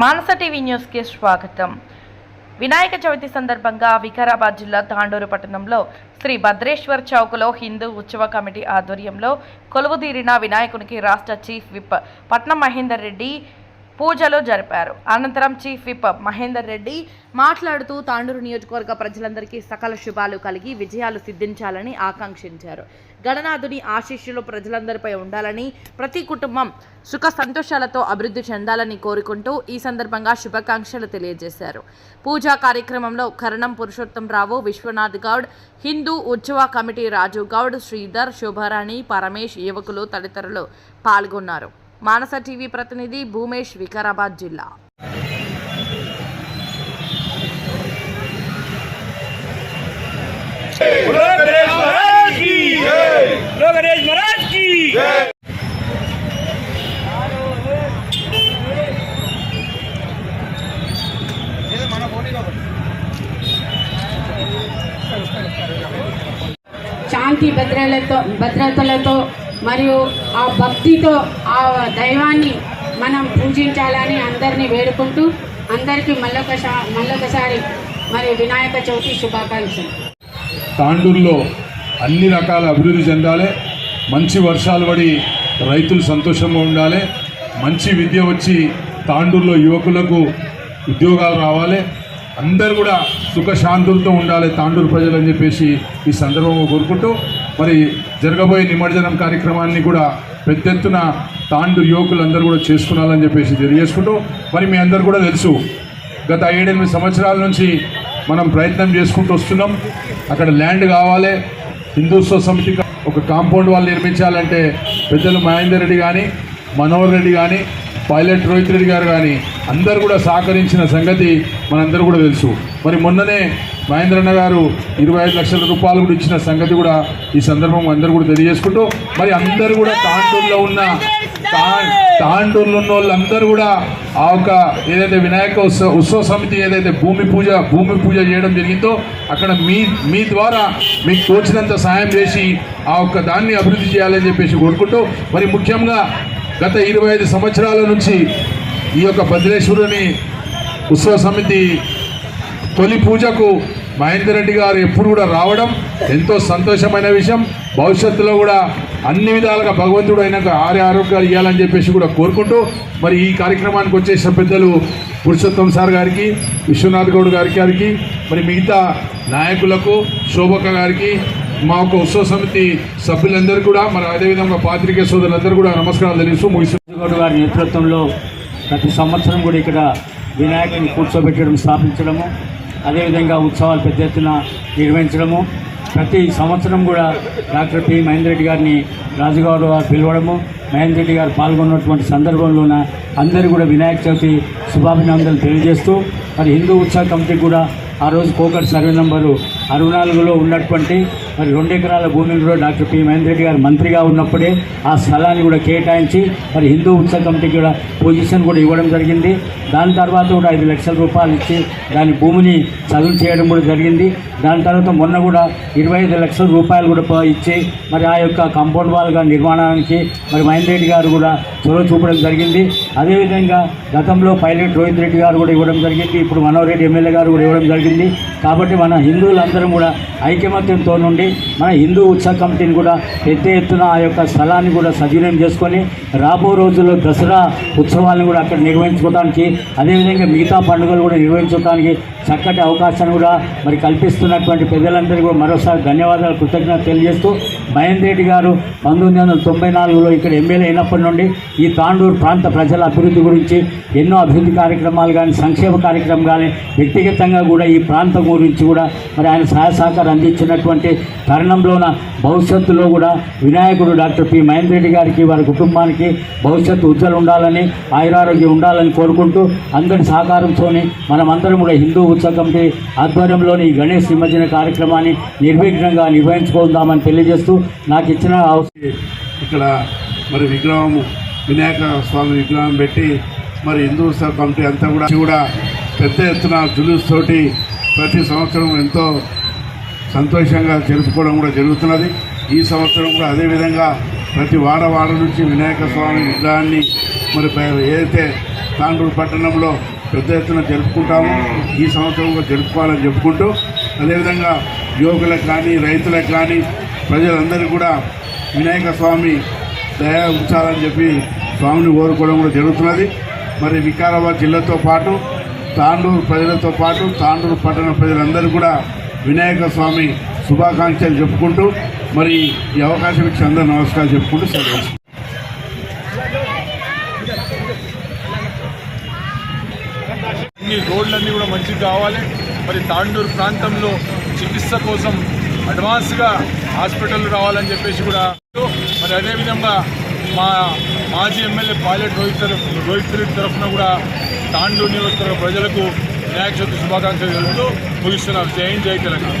మానస TV న్యూస్కి స్వాగతం. వినాయక చవితి సందర్భంగా వికారాబాద్ జిల్లా తాండూరు పట్టణంలో శ్రీ భద్రేశ్వర్ చౌక్లో హిందూ ఉత్సవ కమిటీ ఆధ్వర్యంలో కొలువుదీరిన వినాయకునికి రాష్ట్ర చీఫ్ విప్ పట్నం మహేందర్ రెడ్డి పూజలు జరిపారు. అనంతరం చీఫ్ విప్ మహేందర్ రెడ్డి మాట్లాడుతూ తాండూరు నియోజకవర్గ ప్రజలందరికీ సకల శుభాలు కలిగి విజయాలు సిద్ధించాలని ఆకాంక్షించారు. గణనాథుని ఆశీస్సులు ప్రజలందరిపై ఉండాలని ప్రతి కుటుంబం సుఖ సంతోషాలతో అభివృద్ధి చెందాలని కోరుకుంటూ ఈ సందర్భంగా శుభాకాంక్షలు తెలియజేశారు. పూజా కార్యక్రమంలో కరణం పురుషోత్తం రావు విశ్వనాథ్ గౌడ్ హిందూ ఉత్సవ కమిటీ రాజు గౌడ్ శ్రీధర్ శోభారాణి పరమేష్ యువకులు తదితరులు పాల్గొన్నారు. మానస టీవీ ప్రతినిధి భూమేష్ వికారాబాద్ జిల్లా. శాంతి భద్రలతో భద్రతలతో మరియు ఆ భక్తితో ఆ దైవాన్ని మనం పూజించాలని అందరినీ వేడుకుంటూ అందరికీ మళ్ళొకసా మళ్ళొకసారి మరి వినాయక చవితి శుభాకాంక్షలు. తాండూరులో అన్ని రకాల అభివృద్ధి చెందాలి. మంచి వర్షాలు పడి రైతులు సంతోషంగా ఉండాలి. మంచి విద్య వచ్చి తాండూరులో యువకులకు ఉద్యోగాలు రావాలి. అందరూ కూడా సుఖశాంతులతో ఉండాలి తాండూరు ప్రజలు అని చెప్పేసి ఈ సందర్భంగా కోరుకుంటూ మరి జరగబోయే నిమజ్జనం కార్యక్రమాన్ని కూడా పెద్ద ఎత్తున తాండు యువకులు అందరూ కూడా చేసుకున్నాలని చెప్పేసి తెలియజేసుకుంటూ మరి మీ అందరు కూడా తెలుసు గత ఏడెనిమిది సంవత్సరాల నుంచి మనం ప్రయత్నం చేసుకుంటూ వస్తున్నాం. అక్కడ ల్యాండ్ కావాలి హిందూత్వ సమితి ఒక కాంపౌండ్ వాళ్ళు నిర్మించాలంటే పెద్దలు మహేందర్ రెడ్డి కానీ మనోహర్ రెడ్డి కానీ పైలట్ రోహిత్ రెడ్డి గారు కానీ అందరు కూడా సహకరించిన సంగతి మనందరూ కూడా తెలుసు. మరి మొన్ననే మహేంద్రన్న గారు ఇరవై ఐదు లక్షల రూపాయలు కూడా ఇచ్చిన సంగతి కూడా ఈ సందర్భం అందరూ కూడా తెలియజేసుకుంటూ మరి అందరూ కూడా తాండూరులో ఉన్న తా- తాండూరులో ఉన్న వాళ్ళందరూ కూడా ఆ యొక్క ఏదైతే వినాయక ఉత్సవ ఉత్సవ సమితి ఏదైతే భూమి పూజ భూమి పూజ చేయడం జరిగిందో అక్కడ మీ మీ ద్వారా మీకు తోచినంత సాయం చేసి ఆ ఒక్క దాన్ని అభివృద్ధి చేయాలని చెప్పేసి కోరుకుంటూ మరి ముఖ్యంగా గత ఇరవై ఐదు సంవత్సరాల నుంచి ఈ యొక్క భద్రేశ్వరుని ఉత్సవ సమితి తొలి పూజకు మహేందర్ రెడ్డి గారు ఎప్పుడు కూడా రావడం ఎంతో సంతోషమైన విషయం. భవిష్యత్తులో కూడా అన్ని విధాలుగా భగవంతుడు అయినాక ఆర్య ఆరోగ్యాలు ఇవ్వాలని చెప్పేసి కూడా కోరుకుంటూ మరి ఈ కార్యక్రమానికి వచ్చేసిన పెద్దలు పురుషోత్తం సార్ గారికి విశ్వనాథ్ గౌడ్ గారికి గారికి మరి మిగతా నాయకులకు శోభక గారికి మా యొక్క ఉత్సవ సమితి సభ్యులందరూ కూడా మరి అదేవిధంగా పాత్రికే సోదరులందరూ కూడా నమస్కారాలు తెలుస్తూ ముగిస్తూ గౌడ్ గారి నేతృత్వంలో ప్రతి సంవత్సరం కూడా ఇక్కడ వినాయకుని కూర్చోబెట్టడం స్థాపించడము అదేవిధంగా ఉత్సవాలు పెద్ద ఎత్తున నిర్వహించడము. ప్రతి సంవత్సరం కూడా డాక్టర్ పి మహేందర్ రెడ్డి గారిని రాజుగారు గారు పిలవడము. మహేందర్ రెడ్డి గారు పాల్గొన్నటువంటి సందర్భంలోన అందరూ కూడా వినాయక చవితి శుభాభినందనలు తెలియజేస్తూ మరి హిందూ ఉత్సవ కమిటీ కూడా ఆ రోజు కోకట్ సర్వే నంబరు అరవై నాలుగులో ఉన్నటువంటి మరి రెండు ఎకరాల భూమిని కూడా డాక్టర్ పి మహేందర్ రెడ్డి గారు మంత్రిగా ఉన్నప్పుడే ఆ స్థలాన్ని కూడా కేటాయించి మరి హిందూ ఉత్సవ కమిటీకి కూడా పొజిషన్ కూడా ఇవ్వడం జరిగింది. దాని తర్వాత కూడా ఐదు లక్షల రూపాయలు ఇచ్చి దాని భూమిని చదువు చేయడం కూడా జరిగింది. దాని తర్వాత మొన్న కూడా ఇరవై ఐదు లక్షల రూపాయలు కూడా ప- ఇచ్చి మరి ఆ యొక్క కాంపౌండ్ వాల్ నిర్మాణానికి మరి మహేందర్ రెడ్డి గారు కూడా చొరవ చూపడం జరిగింది. అదేవిధంగా గతంలో పైలట్ రోహిత్ రెడ్డి గారు కూడా ఇవ్వడం జరిగింది. ఇప్పుడు మనోహర్ రెడ్డి ఎమ్మెల్యే గారు కూడా ఇవ్వడం జరిగింది. కాబట్టి మన హిందువులందరం కూడా ఐకమత్యంతో నుండి మన హిందూ ఉత్సవ కమిటీని కూడా పెద్ద ఎత్తున ఆ యొక్క స్థలాన్ని కూడా సద్వినియోగం చేసుకొని రాబో రోజుల్లో దసరా ఉత్సవాలను కూడా అక్కడ నిర్వహించుకోవడానికి అదేవిధంగా మిగతా పండుగలు కూడా నిర్వహించుకోవడానికి చక్కటి అవకాశాన్ని కూడా మరి కల్పిస్తున్నటువంటి పెద్దలందరికీ కూడా మరోసారి ధన్యవాదాలు కృతజ్ఞత తెలియజేస్తూ మహేందర్ రెడ్డి గారు పంతొమ్మిది వందల తొంభై నాలుగులో ఇక్కడ ఎమ్మెల్యే అయినప్పటి నుండి ఈ తాండూరు ప్రాంత ప్రజల అభివృద్ధి గురించి ఎన్నో అభివృద్ధి కార్యక్రమాలు కానీ సంక్షేమ కార్యక్రమం కానీ వ్యక్తిగతంగా కూడా ఈ ప్రాంతం గురించి కూడా మరి ఆయన సహాయ సహకారం అందించినటువంటి తరుణంలోన భవిష్యత్తులో కూడా వినాయకుడు డాక్టర్ పి. మహేందర్ రెడ్డి గారికి వారి కుటుంబానికి భవిష్యత్తు ఉజ్వలు ఉండాలని ఆయురారోగ్యం ఉండాలని కోరుకుంటూ అందరి సహకారంతోని మనమందరం కూడా హిందూ ఉత్సవ కమిటీ ఆధ్వర్యంలోని ఈ గణేష్ నిమజ్జన కార్యక్రమాన్ని నిర్విఘ్నంగా నిర్వహించుకుందామని తెలియజేస్తూ నాకు ఇచ్చిన అవసరం. ఇక్కడ మరి విగ్రహం వినాయక స్వామి విగ్రహం పెట్టి మరి హిందూ ఉత్సవ కమిటీ అంతా కూడా కూడా పెద్ద ఎత్తున జులూస్ తోటి ప్రతి సంవత్సరం ఎంతో సంతోషంగా జరుపుకోవడం కూడా జరుగుతున్నది. ఈ సంవత్సరం కూడా అదేవిధంగా ప్రతి వాడ వాడ నుంచి వినాయక స్వామి విగ్రహాన్ని మరి ఏదైతే తాండూరు పట్టణంలో పెద్ద ఎత్తున జరుపుకుంటామో ఈ సంవత్సరం కూడా జరుపుకోవాలని చెప్పుకుంటూ అదేవిధంగా యువకులకు కానీ రైతులకు కానీ ప్రజలందరికీ కూడా వినాయక స్వామి దయా ఉంచాలని చెప్పి స్వామిని కోరుకోవడం కూడా జరుగుతున్నది. మరి వికారాబాద్ జిల్లాతో పాటు తాండూరు ప్రజలతో పాటు తాండూరు పట్టణ ప్రజలందరూ కూడా వినాయక స్వామి శుభాకాంక్షలు చెప్పుకుంటూ మరి ఈ అవకాశం ఇచ్చి అందరూ నమస్కారాలు చెప్పుకుంటూ సెలవు ఈ రోడ్లన్నీ కూడా మంచిగా కావాలి. మరి తాండూరు ప్రాంతంలో చికిత్స కోసం అడ్వాన్స్గా హాస్పిటల్ రావాలని చెప్పేసి కూడా మరి అదేవిధంగా మా మాజీ ఎమ్మెల్యే పాలెట్ రోహిత్ రోహిత్ రెడ్డి తరఫున కూడా తాండూరు నియోజకవర్గ ప్రజలకు వినాయక చవితి శుభాకాంక్షలు తెలుపుతూ ముగిస్తున్నాం జై జై తెలంగాణ